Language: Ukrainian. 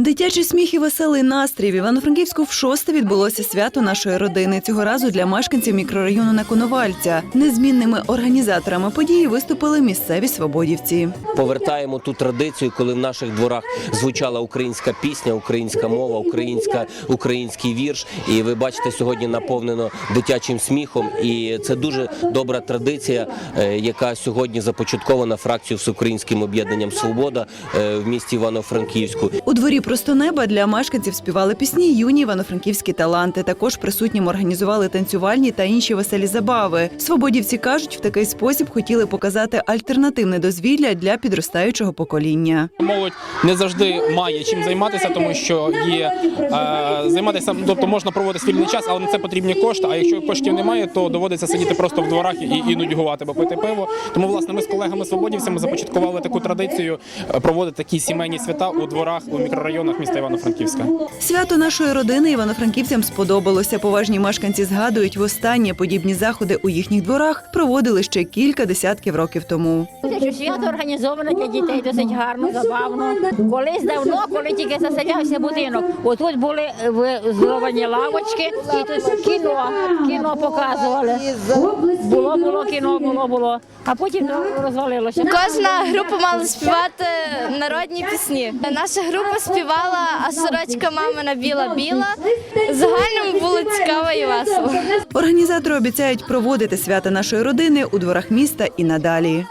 Дитячий сміх і веселий настрій в Івано-Франківську в шосте відбулося свято нашої родини. Цього разу для мешканців мікрорайону на Коновальця. Незмінними організаторами події виступили місцеві свободівці. повертаємо ту традицію, коли в наших дворах звучала українська пісня, українська мова, українська, український вірш. І ви бачите, сьогодні наповнено дитячим сміхом. І це дуже добра традиція, е, яка сьогодні започаткована фракцією Всеукраїнським об'єднанням Свобода е, в місті Івано-Франківську. У дворі просто неба для мешканців співали пісні юні івано-франківські таланти. Також присутнім організували танцювальні та інші веселі забави. Свободівці кажуть, в такий спосіб хотіли показати альтернативне дозвілля для підростаючого покоління. Молодь не завжди має чим займатися, тому що є е, займатися, тобто можна проводити вільний час, але на це потрібні кошти. А якщо коштів немає, то доводиться сидіти просто в дворах і, і нудьгувати, бо пити пиво. Тому власне ми з колегами свободівцями започаткували таку традицію е, проводити такі сімейні свята у дворах у мікрорайонах міста Івано-Франківська. Свято нашої родини івано-франківцям сподобалося. Поважні мешканці згадують, востаннє подібні заходи у їхніх дворах проводили ще кілька десятків років тому. Свято організоване для дітей досить гарно, забавно. Колись давно, коли тільки заселявся будинок, отут були е, зроблені лавочки, і тут кіно, кіно показували. Було, було кіно, було, було. А потім розвалилося. Кожна група мала співати народні пісні. Наша група співала, а сорочка мамина біла-біла. Загальному було цікаво і весело. Організатори обіцяють проводити свята нашої родини у дворах міста і надалі.